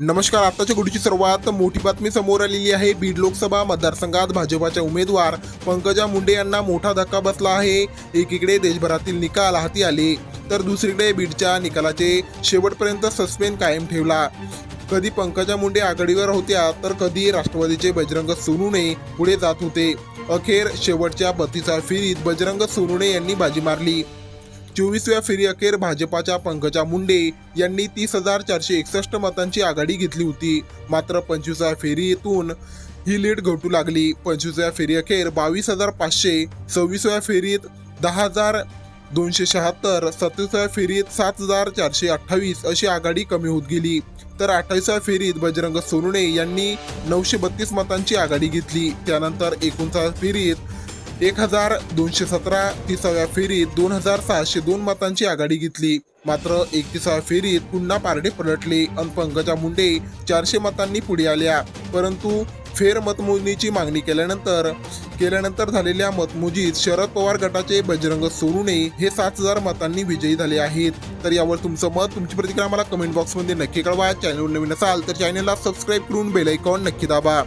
नमस्कार आताच्या गुडीची सर्वात मोठी बातमी समोर आलेली आहे. बीड लोकसभा मतदारसंघात भाजपाच्या उमेदवार पंकजा मुंडे यांना मोठा धक्का बसला आहे. एकीकडे देशभरातील निकाल हाती आले तर दुसरीकडे बीडच्या निकालाचे शेवटपर्यंत सस्पेंड कायम ठेवला. कधी पंकजा मुंडे आघाडीवर होत्या तर कधी राष्ट्रवादीचे बजरंग सोनुने पुढे जात होते. अखेर शेवटच्या बत्तीसा फेरीत बजरंग सोनुने यांनी बाजी मारली. चोवीसव्या फेरी अखेर भाजपाच्या पंकजा मुंडे यांनी तीस हजार चारशे एकसष्ट मतांची आघाडी घेतली होती. मात्र पंचवीसव्या फेरीतून ही लीड घटू लागली. पंचवीसव्या फेरी अखेर बावीस हजार पाचशे सव्वीसव्या फेरीत दहा हजार दोनशे शहात्तर सत्तावीसव्या फेरीत सात हजार चारशे अठ्ठावीस अशी आघाडी कमी होत गेली. तर अठ्ठावीसव्या फेरीत बजरंग सोनुणे यांनी नऊशे बत्तीस मतांची आघाडी घेतली. त्यानंतर एकोणसाव्या फेरीत एक हजार दोनशे सतरा तिसाव्या फेरीत दोन हजार सहाशे दोन मतांची आघाडी घेतली. मात्र एकतीसाव्या फेरीत पुन्हा पारडे पलटले आणि पंकजा मुंडे चारशे मतांनी पुढे आल्या. परंतु फेर मतमोजणीची मागणी केल्यानंतर केल्यानंतर झालेल्या मतमोजीत शरद पवार गटाचे बजरंग सोनुने हे सात हजार मतांनी विजयी झाले आहेत. तर यावर तुमचं मत तुमची प्रतिक्रिया मला कमेंट बॉक्समध्ये नक्की कळवा. चॅनल नवीन असाल तर चॅनलला सबस्क्राईब करून बेल आयकॉन नक्की दाबा.